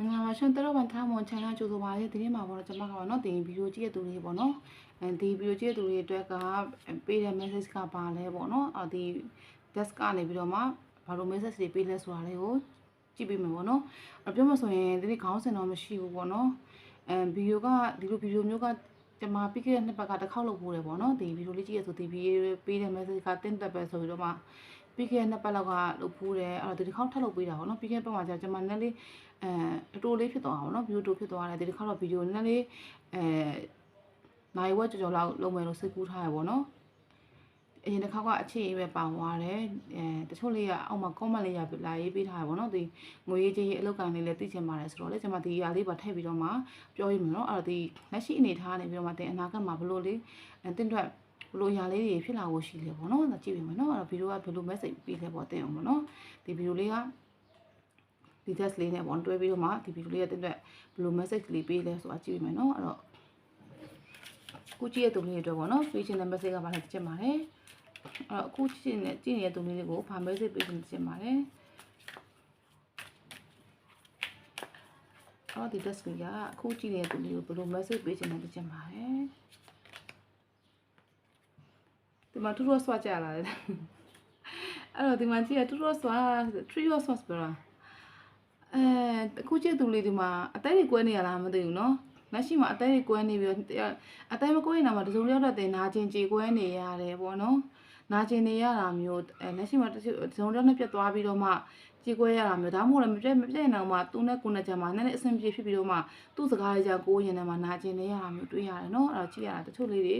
မင်္ဂလာပါရှင်တတော်ဗန်ထားမွန်ချန်နယ်ကြိုဆိုပါရစေဒီနေ့မှာပေါ့နော်ကျွန်မကပေါ့နော်ဒီဗီဒီယိုကြည့်တဲ့သူတွေပေါ့နော်အဲဒီဗီဒီယိုကြည့်တဲ့သူတွေအတွက်ကပေးတဲ့ message ကပါလဲပေါ့နော်အော်ဒီ desk ကနေပြီးတော့မှဘာလို့ message တွေပေးလဲဆိုတာလေးကိုကြည့်ပေးမယ်ပေါ့နော်အပြောမှဆိုရင်ဒီနေ့ခေါင်းစဉ်တော့မရှိဘူးပေါ့နော်အဲဗီဒီယိုကဒီလိုဗီဒီယိုမျိုးကကျွန်မပြီးခဲ့တဲ့နှစ်ပတ်ကတစ်ခေါက်လုပ်ပို့တယ်ပေါ့နော်ဒီဗီဒီယိုလေးကြည့်ရဆိုဒီဗီဒီယိုပေးတဲ့ message ကတင်းတက်ပဲဆိုပြီးတော့မှ ပြီးခဲ့တဲ့နှစ်ပတ်လောက်ကလုပ်ပို့တယ်အဲ့တော့ဒီတစ်ခေါက်ထပ်လုပ်ပေးတာပေါ့နော်ပြီးခဲ့တဲ့ပတ်မှာကျကျွန်မနည်းလေးအဲအတူလေးဖြစ်သွားအောင်နော်ဗီဒီယိုတူဖြစ်သွားတယ်ဒီတစ်ခေါက်တော့ဗီဒီယိုနည်းလေးအဲနိုင်ဝက်ကြော်ကြော်လောက်လုပ်မယ်လို့စိတ်ကူးထားရပေါ့နော်အရင်တစ်ခေါက်ကအခြေအပဲပါသွားတယ်အဲတချို့လေးကအောက်မှာ comment လေးရလာရေးပေးထားရပေါ့နော်ဒီငွေရေးချင်းရေးအလုပ်ကန်လေးလည်းသိချင်ပါတယ်ဆိုတော့လေကျွန်မဒီအရာလေးပါထည့်ပြီးတော့မှပြောရမယ်နော်အဲ့တော့ဒီလက်ရှိအနေထားနေပြီးတော့မှတင်အနာဂတ်မှာဘလို့လေးအဲတင့်အတွက် ဘလို့အရာလေးတွေဖြစ်လာဖို့ရှိလေပေါ့နော်ကြည့်ပြီမယ်နော်အဲ့တော့ဗီဒီယိုကဘယ်လို message ပေးလဲပေါ့တင်အောင်ပေါ့နော်ဒီဗီဒီယိုလေးကဒီ test လေးနဲ့ပေါ့တွဲပြီးတော့မှဒီဗီဒီယိုလေးကတင့်အတွက်ဘယ်လို message လေးပေးလဲဆိုတာကြည့်ပြီမယ်နော်အဲ့တော့ကိုကြည့်ရတဲ့သူလေးတွေအတွက်ပေါ့နော်ပေးချင်တဲ့ message ကဘာလဲကြည့်ပါတယ်အဲ့တော့အခုကြည့်နေကြည့်နေတဲ့သူလေးတွေကိုဘာ message ပေးချင်ကြည့်ပါတယ်အော်ဒီ desk ကအခုကြည့်နေတဲ့သူလေးကိုဘယ်လို message ပေးချင်လဲကြည့်ပါတယ်ဒီ မှာတူတော့ဆွာကြလာတယ်အဲ့တော့ဒီမှာကြည့်ရတူတော့ဆွာ3 ရောဆွာပြောတာအဲအခုကြည့်သူလေးဒီမှာအသက်ကြီးကွဲနေရလားမသိဘူးเนาะလက်ရှိမှာအသက်ကြီးကွဲနေပြီးတော့အသက်မကွဲနေတာမှာတစုံလျောက်တော့တင်နာကျင်ကြေကွဲနေရတယ်ပေါ့နော်နာကျင်နေရတာမျိုးအဲလက်ရှိမှာတစုံတစုံလျောက်နဲ့ပြတ်သွားပြီးတော့မှကြေကွဲရတာမျိုးဒါမှမဟုတ်လည်းမပြတ်မပြတ်နေတော့မှသူနဲ့ကိုယ်နဲ့ကြမှာနည်းနည်းအဆင်ပြေဖြစ်ပြီးတော့မှသူ့စကားလေးကြောင့်ကိုယ်ရင်ထဲမှာနာကျင်နေရတာမျိုးတွေ့ရတယ်เนาะအဲ့တော့ကြည့်ရတာတချို့လေးတွေ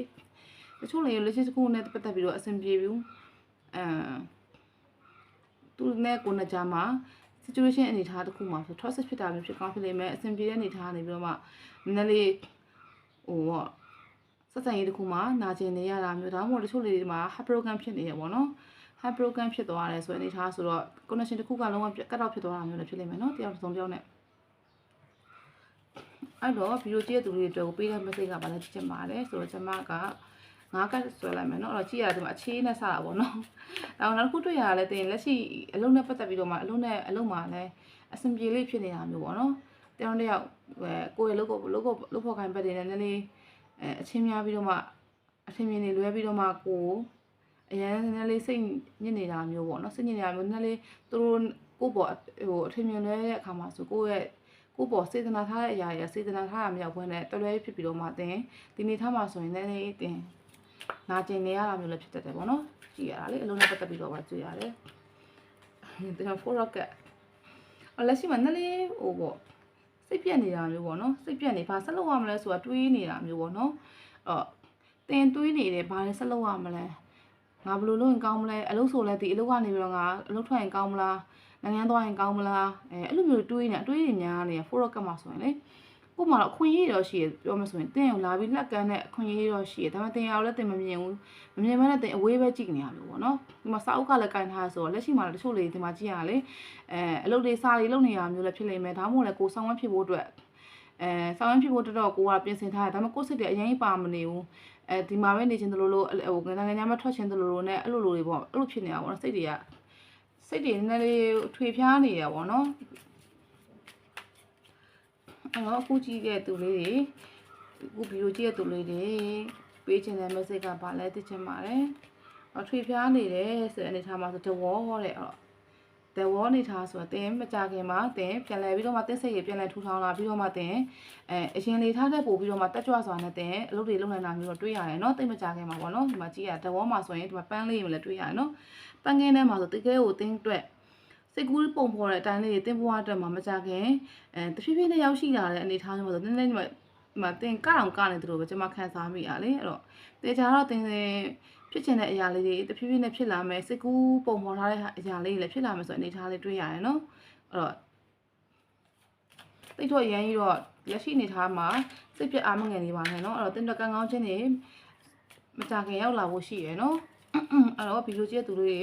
တချို့လေးလက်ရှိတစ်ခုနဲ့ပတ်သက်ပြီးတော့အဆင်ပြေဘူးအဲသူနဲ့ကိုယ်နဲ့ကြမှာ situation အနေထားတစ်ခုမှာဆို toxic ဖြစ်တာမျိုးဖြစ်ကောင်းဖြစ်လိမ့်မယ်အဆင်ပြေတဲ့အနေထားနေပြီးတော့မှနည်းနည်းလေးဟိုပေါ့စက်စံရေးတစ်ခုမှာနာကျင်နေရတာမျိုးဒါမှမဟုတ်တချို့လေးတွေမှာ heart broken ဖြစ်နေရပေါ့နော် heart broken ဖြစ်သွားတယ်ဆိုတဲ့အနေထားဆိုတော့ connection တစ်ခုကလုံးဝကတ်တော့ဖြစ်သွားတာမျိုးလည်းဖြစ်လိမ့်မယ်နော်တယောက်တစ်စုံတယောက်နဲ့အဲ့တော့ဗီဒီယိုကြည့်တဲ့သူတွေအတွက်ကိုပေးတဲ့ message ကဘာလဲကြည့်ချင်ပါတယ်ဆိုတော့ကျွန်မက 9ကတ်ဆွဲလိုက်မယ်နော်အဲ့တော့ကြည့်ရဒီမှာအခြေနဲ့စတာပေါ့နော်ဒါအောင်နောက်တစ်ခုတွေ့ရတာလည်းတင်လက်ရှိအလုံးနဲ့ပတ်သက်ပြီးတော့မှအလုံးနဲ့အလုံးမှာလည်းအဆင်ပြေလေးဖြစ်နေတာမျိုးပေါ့နော်တယောက်တယောက်ကိုယ့်ရဲ့လုပ်ကိုလုပ်ကိုလုပ်ဖို့ခိုင်းပတ်တယ်နည်းနည်းလေးအဲအချင်းများပြီးတော့မှအထင်မြင်နေလွဲပြီးတော့မှကိုအရန်နည်းနည်းလေးစိတ်ညစ်နေတာမျိုးပေါ့နော်စိတ်ညစ်နေတာမျိုးနည်းနည်းလေးသူတို့ကိုပေါ့ဟိုအထင်မြင်လွဲတဲ့အခါမှာဆိုကိုယ့်ရဲ့ကိုပေါ့စေတနာထားတဲ့အရာတွေစေတနာထားတာမရောက်ဘဲနဲ့တလွဲဖြစ်ပြီးတော့မှတင်ဒီနေထားမှာဆိုရင်လည်းတင် နာကျင်နေရတာမျိုးလည်းဖြစ်တတ်တယ်ပေါ့နော်ကြည့်ရတာလေအလုံးနဲ့ပတ်သက်ပြီးတော့ပါကြည့်ရတယ်ဒီက for rocket အလက်ရှိမှာနည်းလေးဟိုပေါ့စိတ်ပြက်နေတာမျိုးပေါ့နော်စိတ်ပြက်နေဘာဆက်လုပ်ရမလဲဆိုတာတွေးနေတာမျိုးပေါ့နော်အော်တင်တွေးနေတယ်ဘာလဲဆက်လုပ်ရမလဲငါဘယ်လိုလုပ်ရင်ကောင်းမလဲအလုပ်ဆိုလဲဒီအလုပ်ကနေပြီးတော့ငါအလုပ်ထွက်ရင်ကောင်းမလားနိုင်ငံသွားရင်ကောင်းမလားအဲအဲ့လိုမျိုးတွေးနေအတွေးတွေများနေ for rocket မှာဆိုရင်လေ ကို့မှာတော့အခွင့်အရေးတော့ရှိရပြောမှဆိုရင်တင်းအောင်လာပြီးလက်ကမ်းတဲ့အခွင့်အရေးတော့ရှိရဒါပေမဲ့တင်ရအောင်လည်းတင်မမြင်ဘူးမမြင်မနဲ့တင်အဝေးပဲကြည့်နေရလို့ပေါ့နော်ဒီမှာစာအုပ်ကလည်းကင်ထားဆိုတော့လက်ရှိမှာလည်းတချို့လေးဒီမှာကြည့်ရလေအဲအလုပ်တွေစာတွေလုပ်နေရမျိုးလည်းဖြစ်နေမယ်ဒါမှမဟုတ်လည်းကိုဆောင်ဝမ်းဖြစ်ဖို့အတွက်အဲဆောင်ဝမ်းဖြစ်ဖို့တော်တော်ကိုကပြင်ဆင်ထားတယ်ဒါပေမဲ့ကိုယ်စိတ်တွေအရင်ပါမနေဘူးအဲဒီမှာပဲနေချင်းတလို့လို့ဟိုငန်းငန်းညမထွက်ချင်းတလို့လို့နဲ့အဲ့လိုလိုတွေပေါ့အဲ့လိုဖြစ်နေတာပေါ့နော်စိတ်တွေကစိတ်တွေနည်းနည်းလေးထွေဖျားနေရပေါ့နော် အဲ့တော့အခုကြည့်တဲ့သူလေးတွေအခုဗီဒီယိုကြည့်တဲ့သူလေးတွေပေးချင်တဲ့ message ကဘာလဲသိချင်ပါတယ်။အထွေဖျားနေတယ်ဆိုတဲ့အနေထားမှာဆိုတဝေါဟောတဲ့အဲ့တော့တဝေါနေထားဆိုတော့တင်းမကြခင်မှာတင်းပြန်လဲပြီးတော့မှတင်းစိတ်ရပြန်လဲထူထောင်လာပြီးတော့မှတင်းအဲအရင်လေးထားတဲ့ပို့ပြီးတော့မှတက်ကြွစွာနဲ့တင်းအလုပ်တွေလုပ်နိုင်တာမျိုးတော့တွေ့ရတယ်နော်တိတ်မကြခင်မှာပေါ့နော်ဒီမှာကြည့်ရတဝေါမှာဆိုရင်ဒီမှာပန်းလေးတွေလည်းတွေ့ရတယ်နော်ပန်းကင်းထဲမှာဆိုတကယ်ကိုတင်းအတွက် စိတ်ကူးပုံဖော်တဲ့အတိုင်းလေးတင်ပွားအတွက်မှာမကြခင်အဲတဖြည်းဖြည်းနဲ့ရောက်ရှိလာတဲ့အနေထားမျိုးဆိုနည်းနည်းဒီမှာဒီမှာတင်ကအောင်ကနေသူတို့ပဲကျွန်မခံစားမိရလေအဲ့တော့တေချာတော့တင်ဖြစ်ချင်တဲ့အရာလေးတွေတဖြည်းဖြည်းနဲ့ဖြစ်လာမယ်စိတ်ကူးပုံဖော်ထားတဲ့အရာလေးတွေလည်းဖြစ်လာမယ်ဆိုအနေထားလေးတွေ့ရတယ်နော်အဲ့တော့တိတ်တော့ရန်ကြီးတော့လက်ရှိအနေထားမှာစိတ်ပြအားမငယ်နေပါနဲ့နော်အဲ့တော့တင်တော့ကံကောင်းခြင်းတွေမကြခင်ရောက်လာဖို့ရှိရယ်နော်အဲ့တော့ဗီဒီယိုကြည့်တဲ့သူတွေ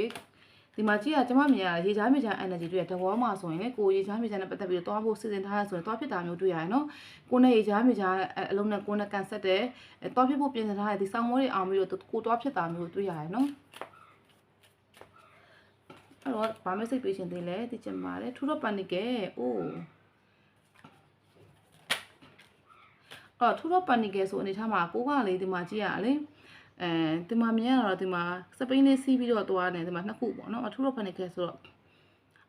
ဒီမှာကြည့်ရကျမမြင်ရရေချားမြေချား energy တွေ့ရတဘောမှာဆိုရင်လေကိုရေချားမြေချားနဲ့ပတ်သက်ပြီးတော့သွားဖို့စီစဉ်ထားရဆိုရင်သွားဖြစ်တာမျိုးတွေ့ရတယ်နော်ကိုနဲ့ရေချားမြေချားအလုံးနဲ့ကိုနဲ့ကန်ဆက်တဲ့သွားဖြစ်ဖို့ပြင်ဆင်ထားတဲ့ဒီဆောင်းမိုးတွေအောင်ပြီးတော့ကိုသွားဖြစ်တာမျိုးတွေ့ရတယ်နော်အဲ့တော့ဘာမစိတ်ပေးရှင်သေးလဲသိချင်ပါတယ်ထူတော့ပန်နိကဲအိုးအော်ထူတော့ပန်နီကယ်ဆိုအနေထားမှာကိုကလေဒီမှာကြည့်ရလေ အဲဒီမှာမြင်ရတော့ဒီမှာစပိန်လေးစီးပြီးတော့သွားနေဒီမှာနှစ်ခုပေါ့နော်အထူတော့ပန်နီကယ်ဆိုတော့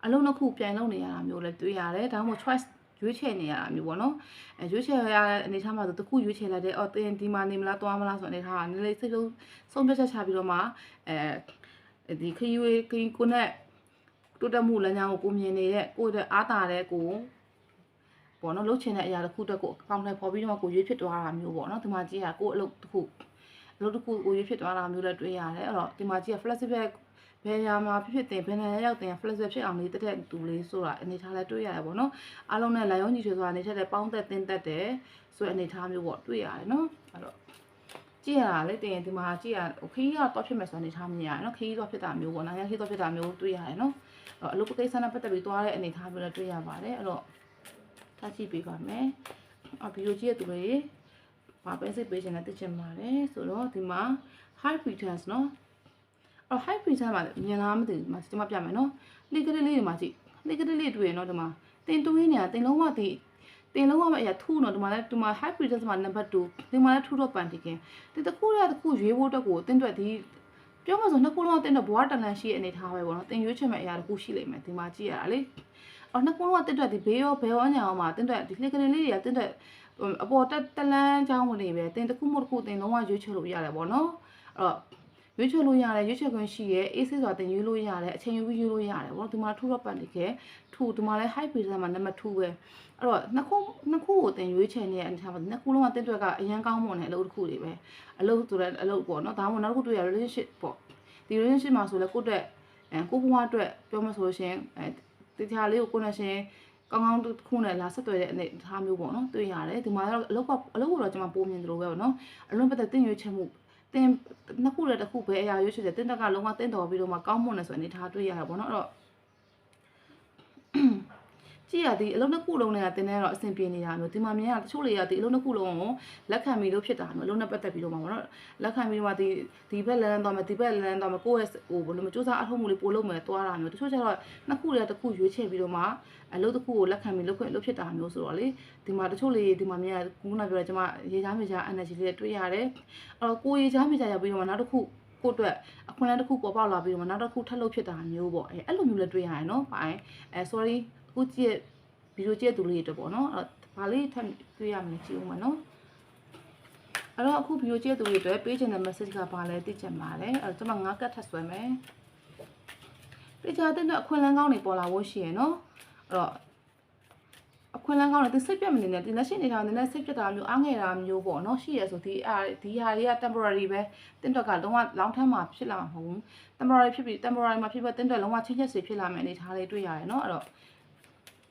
အလုံးနှစ်ခုပြိုင်လုံးနေရတာမျိုးလည်းတွေ့ရတယ်ဒါမှမဟုတ် choice ရွေးချယ်နေရတာမျိုးပေါ့နော်အဲရွေးချယ်ရတဲ့အနေထားမှာဆိုတစ်ခုရွေးချယ်လိုက်တယ်အော်တင်ဒီမှာနေမလားသွားမလားဆိုတဲ့အနေထားကနည်းလေးစိတ်လုံးဆုံးဖြတ်ချက်ချပြီးတော့မှအဲဒီခရီးဝေးခရီးကိုနဲ့တိုးတက်မှုလမ်းကြောင်းကိုကိုမြင်နေတဲ့ကိုယ့်ရဲ့အားတာတဲ့ကိုပေါ့နော်လှုပ်ချင်တဲ့အရာတစ်ခုအတွက်ကိုအကောင့်ထဲပေါ်ပြီးတော့ကိုရွေးဖြစ်သွားတာမျိုးပေါ့နော်ဒီမှာကြည့်ရကိုအလုပ်တစ်ခုအ လုပ်တစ်ခုကိုရွေးဖြစ်သွားတာမျိုးလည်းတွေ့ရတယ်အဲ့တော့ဒီမှာကြည့်ရ flexible ဘယ်ရာမှာဖြစ်ဖြစ်တင်ဘယ်နေရာရောက်တင် flexible ဖြစ်အောင်လေးတက်တဲ့တူလေးဆိုတာအနေထားလည်းတွေ့ရတယ်ပေါ့နော်အားလုံးနဲ့လာရောညီချွေဆိုတာအနေထက်တဲ့ပေါင်းသက်တင်တက်တယ်ဆိုတဲ့အနေထားမျိုးပေါ့တွေ့ရတယ်နော်အဲ့တော့ကြည့်ရတာလေတင်ရင်ဒီမှာကြည့်ရခီးကတော့ဖြစ်မယ်ဆိုတဲ့အနေထားမြင်ရတယ်နော်ခီးတော့ဖြစ်တာမျိုးပေါ့နိုင်ငံခီးတော့ဖြစ်တာမျိုးတွေ့ရတယ်နော်အဲ့တော့အလုပ်ကိစ္စနဲ့ပတ်သက်ပြီးသွားတဲ့အနေထားမျိုးလည်းတွေ့ရပါတယ်အဲ့တော့ထားကြည့်ပေးပါမယ်အဗီဒီယိုကြည့်ရသူတွေ ဘာပဲစိတ်ပေးချင်လဲသိချင်ပါတယ်ဆိုတော့ဒီမှာ high pretense နော်အော် high pretense မှာမြင်လားမသိဘူးဒီမှာကျွန်မပြမယ်နော်လေကလေးလေးတွေမှာကြည့်လေကလေးလေးတွေ့ရနော်ဒီမှာတင်တွေးနေတာတင်လုံးဝဒီတင်လုံးဝမအရာထူးနော်ဒီမှာလဲဒီမှာ high pretense မှာ number 2ဒီမှာလဲထူးတော့ပန်တီကင်ဒီတခုရတခုရွေးဖို့တက်ကိုတင်းတွက်ဒီပြောမှဆိုနှစ်ခုလုံးကတင်းတော့ဘွားတန်လန်ရှိတဲ့အနေထားပဲပေါ့နော်တင်ရွေးချင်မဲ့အရာတခုရှိလိမ့်မယ်ဒီမှာကြည့်ရတာလေအော်နှစ်ခုလုံးကတင်းတွက်ဒီဘေးရောဘယ်ရောညာရောမှာတင်းတွက်ဒီလေကလေးလေးတွေကတင်းတွက် အပေါ်တက်တလန်းချောင်းဝင်နေပဲတင်တခုမတစ်ခုတင်လုံးဝရွေးချယ်လို့ရတယ်ပေါ့နော်အဲ့တော့ရွေးချယ်လို့ရတယ်ရွေးချယ်ခွင့်ရှိရဲအေးဆေးစွာတင်ရွေးလို့ရတယ်အချိန်ယူပြီးရွေးလို့ရတယ်ပေါ့ဒီမှာထူတော့ပန်တကယ်ထူဒီမှာလဲ high pay မှာနံပါတ်2ပဲအဲ့တော့နှစ်ခုနှစ်ခုကိုတင်ရွေးချယ်နေတဲ့အနေထားမှာနှစ်ခုလုံးကတင်တွက်ကအရန်ကောင်းမွန်တဲ့အလုပ်တစ်ခုတွေပဲအလုပ်ဆိုတဲ့အလုပ်ပေါ့နော်ဒါမှမဟုတ်နောက်တစ်ခုတွေ့ရ relationship ပေါ့ဒီ relationship မှာဆိုလဲကိုယ့်အတွက်အဲကိုဘဝအတွက်ပြောမှဆိုလို့ရှိရင်အဲတရားလေးကို connection ကောင်းကောင်းတစ်ခုနဲ့လာဆက်သွယ်တဲ့အနေအထားမျိုးပေါ့နော်တွေ့ရတယ်ဒီမှာတော့အလုပ်ကအလုပ်ကိုတော့ကျွန်မပိုးမြင်တယ်လို့ပဲပေါ့နော်အလုံးပတ်သက်တင်ရွေးချယ်မှုတင်နှစ်ခုလည်းတစ်ခုပဲအရာရွေးချယ်တယ်တင်တက်ကလုံးဝတင်တော်ပြီးတော့မှကောင်းမွန်တယ်ဆိုတဲ့အနေအထားတွေ့ရတာပေါ့နော်အဲ့တော့ ကြည့်ရသည်အလုံးတစ်ခုလုံးနဲ့တင်နေတော့အဆင်ပြေနေတာမျိုးဒီမှာမြင်ရတချို့လေရဒီအလုံးတစ်ခုလုံးကိုလက်ခံပြီးလို့ဖြစ်တာမျိုးအလုံးနဲ့ပတ်သက်ပြီးတော့မှာပေါ့နော်လက်ခံပြီးတော့ဒီဒီဘက်လန်းတော့မယ်ဒီဘက်လန်းတော့မယ်ကိုယ့်ရဲ့ဟိုဘယ်လိုမျိုးစူးစမ်းအထောက်မှုလေးပို့လို့မယ်တွားတာမျိုးတချို့ကျတော့နှစ်ခုလေတစ်ခုရွေးချယ်ပြီးတော့မှအလုပ်တစ်ခုကိုလက်ခံပြီးလုပ်ခွင့်လုပ်ဖြစ်တာမျိုးဆိုတော့လေဒီမှာတချို့လေဒီမှာမြင်ရခုနကပြောတယ်ကျွန်မရေချားမြေချား energy လေးတွေ့ရတယ်အဲ့တော့ကိုရေချားမြေချားရောက်ပြီးတော့မှနောက်တစ်ခုကိုအတွက်အခွင့်အလမ်းတစ်ခုပေါ်ပေါက်လာပြီးတော့မှနောက်တစ်ခုထပ်လုပ်ဖြစ်တာမျိုးပေါ့အဲအဲ့လိုမျိုးလည်းတွေ့ရတယ်နော်ဘာအဲ sorry အ ခုကြည့်ဗီဒီယိုကြည့်သူလေးတွေပေါ့နော်အဲ့ဘာလေးထပ်တွေ့ရမလဲကြည့်ဦးမယ်နော်အဲ့တော့အခုဗီဒီယိုကြည့်သူတွေအတွက်ပေးချင်တဲ့ message ကဘာလဲသိချင်ပါတယ်အဲ့တော့ကျွန်မငါးကတ်ထပ်ဆွဲမယ်ပေးချင်တဲ့အခွင့်အလမ်းကောင်းတွေပေါ်လာဖို့ရှိရယ်နော်အဲ့တော့အခွင့်အလမ်းကောင်းတယ်သူစိတ်ပြတ်မနေနဲ့ဒီလက်ရှိနေတာနည်းနည်းစိတ်ပြတ်တာမျိုးအားငယ်တာမျိုးပေါ့နော်ရှိရဆိုဒီအာဒီဟာတွေက temporary ပဲတင်းတော့ကလုံးဝ long term မှာဖြစ်လာမှာမဟုတ်ဘူး temporary ဖြစ်ပြီး temporary မှာဖြစ်ပြီးတင်းတော့လုံးဝချင်းချက်စီဖြစ်လာမယ့်အနေထားလေးတွေ့ရတယ်နော်အဲ့တော့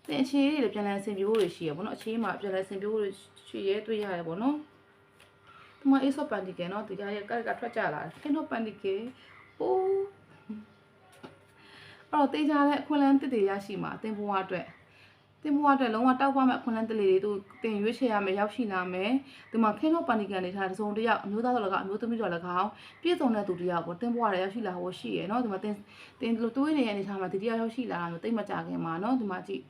တင်အခြေတွေလည်းပြန်လည်ဆင်ပြေဖို့တွေရှိရပေါ့နော်အခြေမှာပြန်လည်ဆင်ပြေဖို့တွေရှိရဲတွေ့ရတယ်ပေါ့နော်ဒီမှာ ace of pentacle နော်ဒီကရဲ့ကက်ကထွက်ကြလာတယ် king of pentacle ဟိုးအဲ့တော့တေးကြတဲ့အခွင့်အလမ်းတစ်တွေရရှိမှာအသင်ဘဝအတွက်တင်ဘဝအတွက်လုံးဝတောက်ပမဲ့အခွင့်အလမ်းတစ်လေးတွေသူတင်ရွေးချယ်ရမယ်ရောက်ရှိလာမယ်ဒီမှာ king of pentacle နေထားတဲ့သုံးတယောက်အမျိုးသားတော်လည်းကအမျိုးသမီးတော်လည်းကောင်းပြည့်စုံတဲ့သူတယောက်ပေါ့တင်ဘဝတွေရောက်ရှိလာဖို့ရှိရယ်နော်ဒီမှာတင်တင်လူတွေးနေတဲ့အနေထားမှာဒီတယောက်ရောက်ရှိလာတာမျိုးတိတ်မကြခင်မှာနော်ဒီမှာကြည့်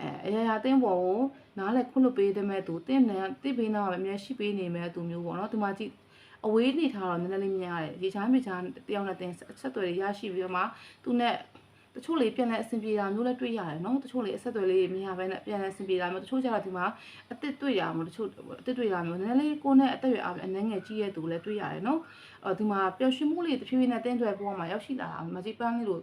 အဲအရာရာတင်းပေါ်ကိုနားလဲခွလို့ပေးတဲ့မဲ့သူတင်းနေတိပေးနာမှာအများရှိပေးနေမဲ့သူမျိုးပေါ့နော်ဒီမှာကြည့်အဝေးနေထားတော့နည်းနည်းလေးမြင်ရတယ်ရေချမ်းမြေချမ်းတယောက်နဲ့တင်းအဆက်တွေရရှိပြီးတော့မှသူနဲ့တချို့လေးပြန်လဲအဆင်ပြေတာမျိုးလည်းတွေ့ရတယ်နော်တချို့လေးအဆက်တွေလေးမြင်ရပဲနဲ့ပြန်လဲအဆင်ပြေတာမျိုးတချို့ကျတော့ဒီမှာအစ်စ်တွေ့ရမှာတချို့အစ်စ်တွေ့ရမျိုးနည်းနည်းလေးကိုယ်နဲ့အသက်ရွယ်အားအနှဲငယ်ကြီးရဲ့သူလည်းတွေ့ရတယ်နော်အော်ဒီမှာပျော်ရွှင်မှုလေးတဖြည်းဖြည်းနဲ့တင်းသွယ်ပေါ်မှာရောက်ရှိလာတာမကြီးပန်းလေးလို့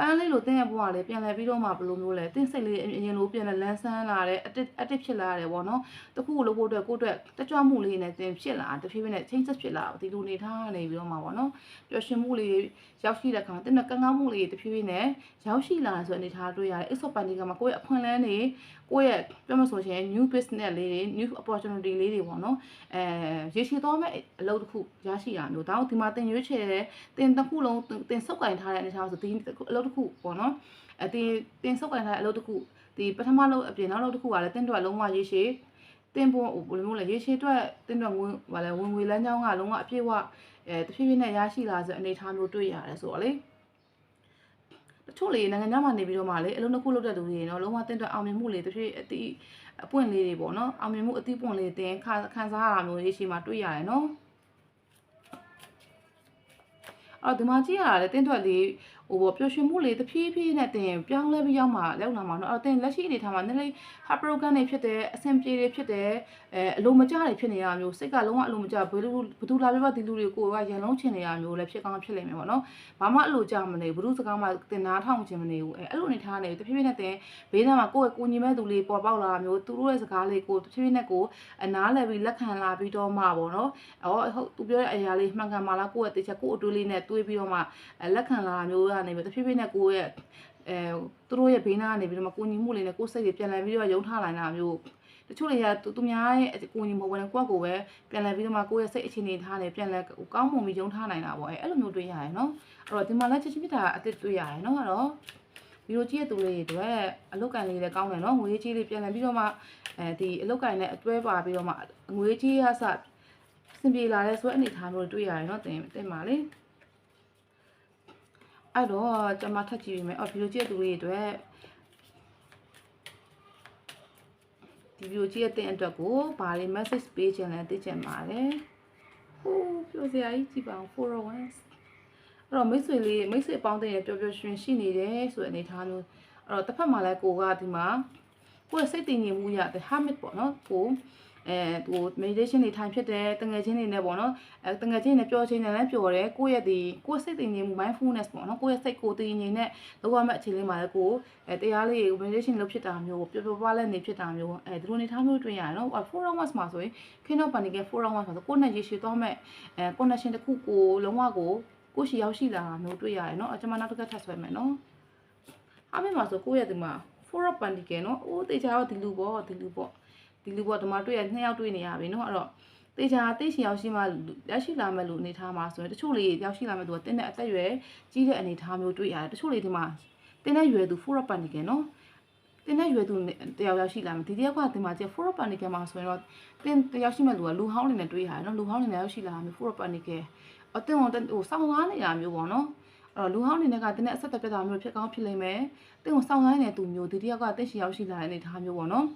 ပန်းလေးလိုတင်းရဘဝလေးပြန်လဲပြီးတော့မှဘယ်လိုမျိုးလဲတင်းစိတ်လေးအရင်လိုပြန်လဲလန်းဆန်းလာတယ်အတစ်အတစ်ဖြစ်လာတယ်ပေါ့နော်တခုကိုလုပ်ဖို့အတွက်ကိုယ့်အတွက်တကြွမှုလေးနဲ့တင်းဖြစ်လာတဖြည်းဖြည်းနဲ့ချင်းဆက်ဖြစ်လာဒီလိုနေထားနေပြီးတော့မှပေါ့နော်ပျော်ရွှင်မှုလေးရောက်ရှိတဲ့ခါတင်းနဲ့ကန်းကောင်းမှုလေးတဖြည်းဖြည်းနဲ့ရောက်ရှိလာဆိုအနေထားတွေ့ရတယ် exo panic ကမှာကိုယ့်ရဲ့အခွင့်အလမ်းတွေ ကိုယ့်ရဲ့ပြောမှဆိုရှင် new business လေးတွေ new opportunity လေးတွေပေါ့နော်အဲရေရှည်သွားမဲ့အလုပ်တစ်ခုရရှိတာမျိုးဒါတော့ဒီမှာတင်ရွေးချယ်တဲ့တင်တစ်ခုလုံးတင်စုပ်ကင်ထားတဲ့အနေထားဆိုဒီအလုပ်တစ်ခုပေါ့နော်အတင်တင်စုပ်ကင်ထားတဲ့အလုပ်တစ်ခုဒီပထမလုပ်အပြင်နောက်လုပ်တစ်ခုကလည်းတင်တော့လုံးဝရေရှည်တင်ပေါ်ဘယ်လိုမျိုးလဲရေရှည်အတွက်တင်တော့ဝင်ဟိုလဲဝင်ငွေလမ်းကြောင်းကလုံးဝအပြည့်အဝအဲတဖြည်းဖြည်းနဲ့ရရှိလာဆိုအနေထားမျိုးတွေ့ရတယ်ဆိုတော့လေ တတချို့လေနိုင်ငံခြားမှာနေပြီးတော့မှလေအလုံးတစ်ခုလုပ်တဲ့လူတွေနော်လုံးဝတင်းတွက်အောင်မြင်မှုလေတစ်ဖြည်းအတိအပွင့်လေးတွေပေါ့နော်အောင်မြင်မှုအတိပွင့်လေးတင်ခါခန်းစားရတာမျိုးလေးရှိမှတွေ့ရတယ်နော်အော်ဒီမှာကြည့်ရတာလေတင်းတွက်လေး ဟိုပေါ့ပျော်ရွှင်မှုလေးတဖြည်းဖြည်းနဲ့တင်ပြောင်းလဲပြီးရောက်မှရောက်လာမှာနော်အဲ့တော့တင်လက်ရှိအနေထားမှာနည်းနည်း heart broken တွေဖြစ်တယ်အဆင်ပြေတွေဖြစ်တယ်အဲအလိုမကျတွေဖြစ်နေရမျိုးစိတ်ကလုံးဝအလိုမကျဘယ်လိုဘသူလာပြပါဒီလူတွေကိုကရန်လုံးချင်နေရမျိုးလည်းဖြစ်ကောင်းဖြစ်လိမ့်မယ်ပေါ့နော်ဘာမှအလိုကျမနေဘူးဘုသူစကားမှတင်နာထောင်ချင်မနေဘူးအဲအဲ့လိုအနေထားနေတဖြည်းဖြည်းနဲ့တင်ဘေးနားမှာကိုယ့်ရဲ့ကိုညီမဲ့သူလေးပေါ်ပေါက်လာမျိုးသူတို့ရဲ့စကားလေးကိုတဖြည်းဖြည်းနဲ့ကိုအနားလည်ပြီးလက်ခံလာပြီးတော့မှပေါ့နော်အော်ဟုတ်သူပြောတဲ့အရာလေးမှန်ကန်ပါလားကိုယ့်ရဲ့တေချာကိုယ့်အတွေးလေးနဲ့တွေးပြီးတော့မှလက်ခံလာမျိုးကနေပြီးတဖြည်းဖြည်းနဲ့ကိုယ့်ရဲ့အဲသူတို့ရဲ့ဘေးနားကနေပြီးတော့မှကိုညီမှုလေးနဲ့ကိုယ်စိတ်တွေပြန်လည်ပြီးတော့ယုံထားလာတာမျိုးတချို့တွေကသူသူများရဲ့ကိုညီမဟုတ်ဘဲနဲ့ကိုယ့်ကိုယ်ပဲပြန်လည်ပြီးတော့မှကိုယ့်ရဲ့စိတ်အခြေအနေထားနေပြန်လည်ကောင်းမွန်ပြီးယုံထားနိုင်တာပေါ့အဲအဲ့လိုမျိုးတွေ့ရတယ်နော်အဲ့တော့ဒီမှာလည်းချက်ချင်းပြတာအစ်စ်တွေ့ရတယ်နော်အဲ့တော့ဗီဒီယိုကြည့်ရတဲ့သူတွေတွေအလုတ်ကန်လေးလည်းကောင်းတယ်နော်ငွေကြီးလေးပြန်လည်ပြီးတော့မှအဲဒီအလုတ်ကန်နဲ့အတွဲပါပြီးတော့မှငွေကြီးရစစင်ပြေလာတဲ့ဆိုတဲ့အနေထားမျိုးတွေ့ရတယ်နော်တင်တင်ပါလေ အဲ့တော့ကျွန်မထပ်ကြည့်ပြီးမယ်အော်ဗီဒီယိုကြည့်တဲ့သူတွေအတွက်ဒီဗီဒီယိုကြည့်တဲ့တင်အတွက်ကိုဘာတွေ message ပေးချင်လဲသိချင်ပါတယ်ဟိုးပြောစရာကြီးကြည့်ပါအောင်401အဲ့တော့မိတ်ဆွေလေးမိတ်ဆွေအပေါင်းအသင်းရပျော်ပျော်ရွှင်ရှိနေတယ်ဆိုတဲ့အနေထားမျိုးအဲ့တော့တစ်ဖက်မှာလည်းကိုကဒီမှာကိုယ့်ရဲ့စိတ်တည်ငြိမ်မှုရတဲ့ habit ပေါ့နော်ကို အဲသူ meditation တွေထိုင်ဖြစ်တယ်တငယ်ချင်းတွေနဲ့ပေါ့နော်အဲတငယ်ချင်းတွေနဲ့ပျော်ချင်းတွေလည်းပျော်တယ်ကိုယ့်ရဲ့ဒီကိုယ့်စိတ်တည်ငြိမ်မှု mindfulness ပေါ့နော်ကိုယ့်ရဲ့စိတ်ကိုတည်ငြိမ်တဲ့လောက်ရမယ့်အခြေလေးမှာလည်းကိုအဲတရားလေး meditation လုပ်ဖြစ်တာမျိုးပျော်ပျော်ပါးလဲနေဖြစ်တာမျိုးအဲဒီလိုနေထားမျိုးတွေ့ရတယ်နော်4 hours မှာဆိုရင်ခင်းတော့ပန်နေက4 hours မှာဆိုကိုယ့်နဲ့ရေရှည်သွားမဲ့အဲ connection တစ်ခုကိုလုံးဝကိုကိုရှိရောက်ရှိလာတာမျိုးတွေ့ရတယ်နော်အကျွန်မနောက်တစ်ခါထပ်ဆွဲမယ်နော်အမေမှာဆိုကိုယ့်ရဲ့ဒီမှာ4 up ပန်ဒီကဲနော်အိုးတေချာတော့ဒီလူပေါ့ဒီလူပေါ့ ဒီလူပေါ့ဒီမှာတွေ့ရနှစ်ယောက်တွေ့နေရပြီနော်အဲ့တော့တေချာတိတ်ရှိရောက်ရှိမှရရှိလာမဲ့လူအနေထားမှာဆိုရင်တချို့လေးရောက်ရှိလာမဲ့သူကတင်းတဲ့အသက်အရွယ်ကြီးတဲ့အနေထားမျိုးတွေ့ရတယ်တချို့လေးဒီမှာတင်းတဲ့ရွယ်သူ4 up ပန်ဒီကဲနော်တင်းတဲ့ရွယ်သူတယောက်ရောက်ရှိလာမယ်ဒီတယောက်ကဒီမှာကျ4 up ပန်ဒီကဲမှာဆိုရင်တော့တင်းတယောက်ရှိမဲ့လူကလူဟောင်းနေနဲ့တွေ့ရတယ်နော်လူဟောင်းနေနဲ့ရောက်ရှိလာမယ်4 up ပန်ဒီကဲအတင်းဟိုဟိုစောင်းကားနေတာမျိုးပေါ့နော်အဲ့တော့လူဟောင်းနေနဲ့ကတင်းတဲ့အဆက်သက်ပြတာမျိုးဖြစ်ကောင်းဖြစ်လိမ့်မယ်တင်းကိုစောင်းကားနေတဲ့သူမျိုးဒီတယောက်ကတင်းရှိရောက်ရှိလာတဲ့အနေထားမျိုးပေါ့နော်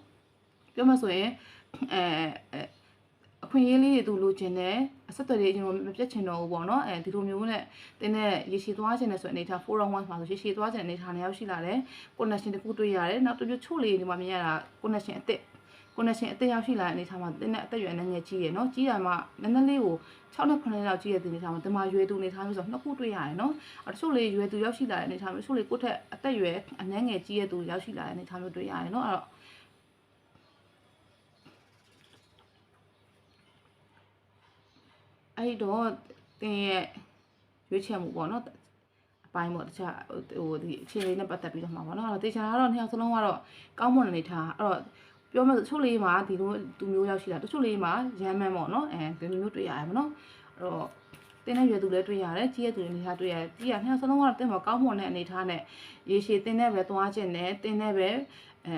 ပြောမှဆိုရင်အဲအခွင့်အရေးလေးတွေသူလိုချင်တယ်အဆက်အသွယ်တွေကျွန်တော်မပြတ်ချင်တော့ဘူးပေါ့နော်အဲဒီလိုမျိုးနဲ့တင်းနဲ့ရေရှည်သွားချင်တယ်ဆိုအနေထား4 round 1မှာဆိုရေရှည်သွားချင်တဲ့အနေထားနဲ့ရောက်ရှိလာတယ် connection တခုတွေ့ရတယ်နောက်တစ်မျိုးချို့လေးဒီမှာမြင်ရတာ connection အစ်စ် connection အစ်စ်ရောက်ရှိလာတဲ့အနေထားမှာတင်းနဲ့အသက်အရွယ်နဲ့ငယ်ကြီးရယ်နော်ကြီးတာမှနည်းနည်းလေးကို6နဲ့9နှစ်လောက်ကြီးရတဲ့အနေထားမှာဒီမှာရွယ်သူအနေထားမျိုးဆိုနှစ်ခုတွေ့ရတယ်နော်အဲတချို့လေးရွယ်သူရောက်ရှိလာတဲ့အနေထားမျိုးတချို့လေးကိုယ့်ထက်အသက်အရွယ်အနည်းငယ်ကြီးရတဲ့သူရောက်ရှိလာတဲ့အနေထားမျိုးတွေ့ရတယ်နော်အဲ့တော့ အဲ့တော့တင်းရဲ့ရွေးချယ်မှုပေါ့နော်အပိုင်းပေါ့တခြားဟိုဒီအခြေအနေနဲ့ပတ်သက်ပြီးတော့မှာပေါ့နော်အဲ့တော့တေချာကတော့နှစ်ယောက်စလုံးကတော့ကောင်းမွန်တဲ့အနေထားအဲ့တော့ပြောမယ်ဆိုတချို့လေးမှာဒီလိုသူမျိုးရောက်ရှိတာတချို့လေးမှာရမ်းမန်းပေါ့နော်အဲဒီလိုမျိုးတွေ့ရတယ်ပေါ့နော်အဲ့တော့တင်းတဲ့ရွယ်သူလည်းတွေ့ရတယ်ကြီးရဲ့သူအနေထားတွေ့ရတယ်ကြီးရနှစ်ယောက်စလုံးကတော့တင်းမှာကောင်းမွန်တဲ့အနေထားနဲ့ရေရှည်တင်းတဲ့ပဲသွားခြင်းနဲ့တင်းတဲ့ပဲအဲ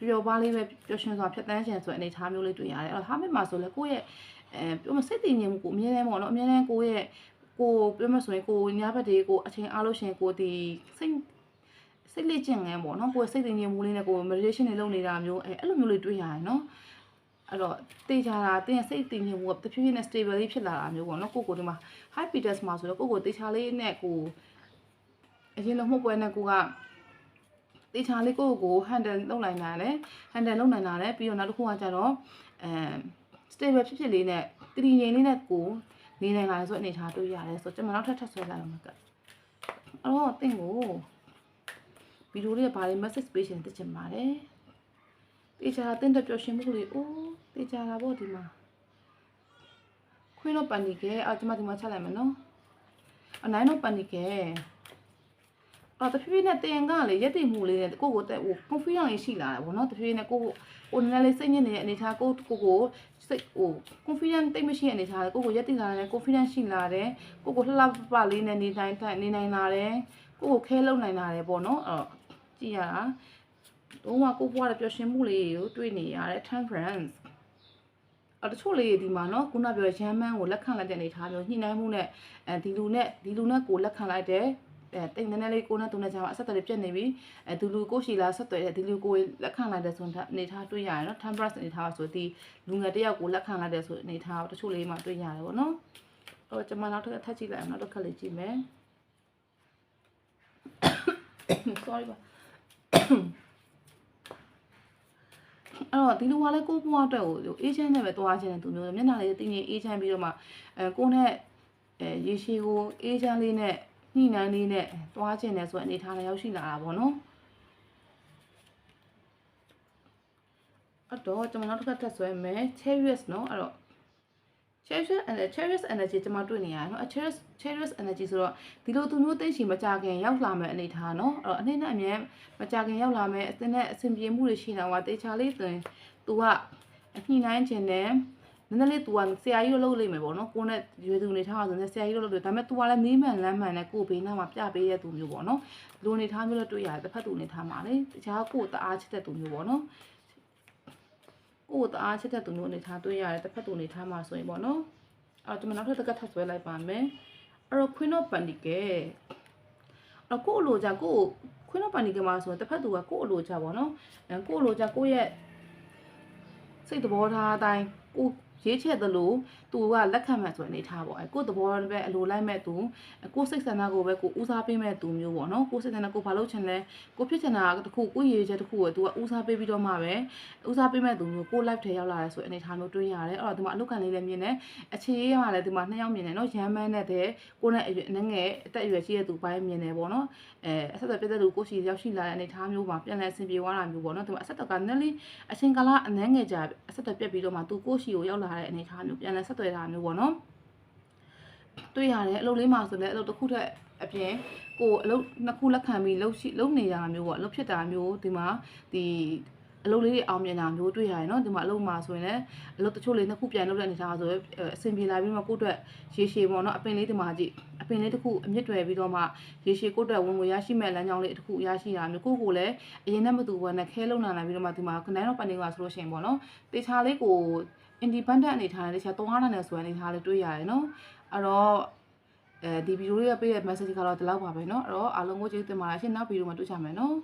ပျော်ပါလေးပဲပျော်ရွှင်စွာဖြတ်တန်းခြင်းဆိုတဲ့အနေထားမျိုးလေးတွေ့ရတယ်အဲ့တော့ဟာမစ်မှာဆိုလဲကိုယ့်ရဲ့ အဲပြောမစိတ်တည်ငြိမ်မှုကိုအမြဲတမ်းပေါ့နော်အမြဲတမ်းကိုယ့်ရဲ့ကိုပြောမဆိုရင်ကိုညဘက်တွေကိုအချိန်အားလို့ရှင်ကိုဒီစိတ်စိတ်လေးကျင်ငန်းပေါ့နော်ကိုယ်စိတ်တည်ငြိမ်မှုလေးနဲ့ကို meditation တွေလုပ်နေတာမျိုးအဲအဲ့လိုမျိုးလေးတွေ့ရတယ်နော်အဲ့တော့တေချာတာတင်းရဲ့စိတ်တည်ငြိမ်မှုကတဖြည်းဖြည်းနဲ့ stable လေးဖြစ်လာတာမျိုးပေါ့နော်ကိုကိုဒီမှာ high pitas မှာဆိုတော့ကိုကိုတေချာလေးနဲ့ကိုအရင်လုံးမှုပွဲနဲ့ကိုကတေချာလေးကိုကို handle လုပ်နိုင်တာလေ handle လုပ်နိုင်တာလေပြီးတော့နောက်တစ်ခုကကြတော့အဲ stable ဖြစ်ဖြစ်လေးနဲ့တည်ငြိမ်လေးနဲ့ကိုနေနိုင်လာဆိုအနေထားတွေ့ရတယ်ဆိုတော့ကျွန်မနောက်ထပ်ထပ်ဆွဲလိုက်အောင်ကအဲ့တော့တင့်ကိုဗီဒီယိုလေးကဘာလေး message ပေးရှင်သိချင်ပါတယ်တေချာတင့်တဲ့ပျော်ရွှင်မှုလေးအိုးတေချာတာပေါ့ဒီမှာခွင်းတော့ပန်နီကဲအော်ကျွန်မဒီမှာချက်လိုက်မယ်နော်အနိုင်တော့ပန်နီကဲ အော်တဖြည်းဖြည်းနဲ့တင်ကလေရက်တည်မှုလေးနဲ့ကိုကိုတက်ဟို confidence လေးရှိလာတယ်ဗောနော်တဖြည်းဖြည်းနဲ့ကိုကိုကိုနည်းနည်းလေးစိတ်ညစ်နေတဲ့အနေထားကိုကိုကိုစိတ်ဟို confidence တိတ်မရှိတဲ့အနေထားကိုကိုရက်တည်လာတယ် confidence ရှိလာတယ်ကိုကိုလှလှပပလေးနဲ့နေတိုင်းတိုင်းနေနိုင်လာတယ်ကိုကိုခဲလုံနိုင်လာတယ်ဗောနော်အဲ့တော့ကြည့်ရတာတော့မှကိုဘွားတဲ့ပျော်ရွှင်မှုလေးကိုတွေ့နေရတဲ့ time friends အတချို့လေးဒီမှာနော်ခုနပြောရမ်းမန်းကိုလက်ခံလိုက်တဲ့အနေထားမျိုးညှိနှိုင်းမှုနဲ့အဲဒီလူနဲ့ဒီလူနဲ့ကိုလက်ခံလိုက်တဲ့တ အဲတိတ်နည်းနည်းလေးကိုနဲ့သူနဲ့ကြားမှာအဆက်အသွယ်လေးပြတ်နေပြီအဲဒီလူကိုရှိလာဆက်သွယ်တဲ့ဒီလူကိုလက်ခံလိုက်တဲ့ဆိုတော့အနေထားတွေ့ရတယ်နော် temperance အနေထားဆိုဒီလူငယ်တစ်ယောက်ကိုလက်ခံလိုက်တဲ့ဆိုအနေထားတချို့လေးမှတွေ့ရတယ်ပေါ့နော်အော်ကျွန်မနောက်ထပ်ထပ်ကြည့်လိုက်အောင်နောက်တစ်ခါလေးကြည့်မယ် sorry ပါအဲ့တော့ဒီလူကလည်းကိုယ့်ဘဝအတွက်ကိုအေးချမ်းနဲ့ပဲသွားခြင်းတဲ့သူမျိုးမျက်နှာလေးတင်းကြီးအေးချမ်းပြီးတော့မှအဲကိုယ်နဲ့အဲရေရှည်ကိုအေးချမ်းလေးနဲ့ ညှိနှိုင်းလေးနဲ့သွားခြင်းနဲ့ဆိုတဲ့အနေထားနဲ့ရောက်ရှိလာတာပေါ့နော်အဲ့တော့ကျွန်မနောက်တစ်ခါထပ်ဆွဲမယ် Cherries နော်အဲ့တော့ Cherries and Cherries energy ကျွန်မတွေ့နေရတယ်နော်အ Cherries Cherries energy ဆိုတော့ဒီလိုသူမျိုးသိရှိမကြခင်ရောက်လာမယ့်အနေထားနော်အဲ့တော့အနည်းနဲ့အမြဲမကြခင်ရောက်လာမယ့်အသင်းနဲ့အဆင်ပြေမှုတွေရှိနေတာကတေချာလေးဆိုရင် तू ကညှိနှိုင်းခြင်းနဲ့ နည်းနည်းလေး तू ကဆရာကြီးလို့လုပ်လိမ့်မယ်ပေါ့နော်ကိုနဲ့ရွေသူနေထားတာဆိုရင်ဆရာကြီးလို့လုပ်တယ်ဒါပေမဲ့ तू ကလည်းမီးမှန်လမ်းမှန်နဲ့ကိုဘေးနားမှာပြပေးတဲ့သူမျိုးပေါ့နော်လူနေထားမျိုးလို့တွေ့ရတယ်တစ်ဖက်သူနေထားမှာလေတခြားကိုတအားချစ်တဲ့သူမျိုးပေါ့နော်ကိုတအားချစ်တဲ့သူမျိုးနေထားတွေ့ရတယ်တစ်ဖက်သူနေထားမှာဆိုရင်ပေါ့နော်အဲ့တော့ကျွန်မနောက်ထပ်တစ်ခါထပ်ဆွဲလိုက်ပါမယ်အဲ့တော့ Queen of Pentacles အဲ့ကိုအလိုကြကို Queen of Pentacles မှာဆိုရင်တစ်ဖက်သူကကိုအလိုကြပေါ့နော်အဲကိုအလိုကြကိုရဲ့စိတ်သဘောထားအတိုင်းကို ရေးချက်သလို သူကလက်ခံမှဆိုတဲ့အနေထားပေါ့အဲကိုသဘောပဲအလိုလိုက်မဲ့သူကိုစိတ်ဆန္ဒကိုပဲကိုဦးစားပေးမဲ့သူမျိုးပေါ့နော်ကိုစိတ်ဆန္ဒကိုဘာလို့ချင်လဲကိုဖြစ်ချင်တာတခုကိုရေးချက်တခုကိုသူကဦးစားပေးပြီးတော့မှပဲဦးစားပေးမဲ့သူမျိုးကို live ထဲရောက်လာတယ်ဆိုတဲ့အနေထားမျိုးတွေ့ရတယ်အဲ့တော့ဒီမှာအလုတ်ကန်လေးလည်းမြင်တယ်အခြေရေးရလည်းဒီမှာနှစ်ယောက်မြင်တယ်နော်ရမ်းမန်းနဲ့တဲ့ကိုနဲ့အရွယ်အငယ်အသက်အရွယ်ကြီးတဲ့သူပိုင်းမြင်တယ်ပေါ့နော်အဲအဆက်အသွယ်ပြတဲ့သူကိုရှိရောက်ရှိလာတဲ့အနေထားမျိုးမှာပြန်လဲအဆင်ပြေသွားတာမျိုးပေါ့နော်ဒီမှာအဆက်အသွယ်ကနည်းလေးအချိန်ကာလအနည်းငယ်ကြာအဆက်အသွယ်ပြတ်ပြီးတော့မှသူကိုရှိကိုရောက်လာတဲ့အနေထားမျိုးပြန်လဲဆက်သွယ်တာမျိုးပေါ့နော်တွေ့ရတယ်အလုပ်လေးမှာဆိုလည်းအလုပ်တစ်ခုထက်အပြင်ကိုအလုပ်နှစ်ခုလက်ခံပြီးလှုပ်ရှိလှုပ်နေတာမျိုးပေါ့လှုပ်ဖြစ်တာမျိုးဒီမှာဒီအလုပ်လေးတွေအောင်မြင်တာမျိုးတွေ့ရတယ်နော်ဒီမှာအလုပ်မှာဆိုရင်လည်းအလုပ်တချို့လေးနှစ်ခုပြန်လုပ်တဲ့အနေထားဆိုရင်အဆင်ပြေလာပြီးမှကိုယ့်အတွက်ရေရှည်ပေါ့နော်အပင်လေးဒီမှာကြည့်အပင်လေးတစ်ခုအမြင့်တွယ်ပြီးတော့မှရေရှည်ကိုယ့်အတွက်ဝင်ငွေရရှိမဲ့လမ်းကြောင်းလေးတစ်ခုရရှိတာမျိုးကိုယ့်ကိုယ်လည်းအရင်နဲ့မတူဘဲနဲ့ခဲလုံလာနိုင်ပြီးတော့မှဒီမှာခနိုင်တော့ပန်နေပါဆိုလို့ရှိရင်ပေါ့နော်တေချာလေးကို independent အနေထားနဲ့တခြားသွားနိုင်တယ်ဆိုတဲ့အနေထားလေးတွေ့ရတယ်နော်အဲ့တော့အဲဒီဗီဒီယိုလေးကပေးတဲ့ message ကတော့ဒီလောက်ပါပဲเนาะအဲ့တော့အားလုံးကိုကျေးဇူးတင်ပါတယ်ရှင်နောက်ဗီဒီယိုမှာတွေ့ကြမယ်နော်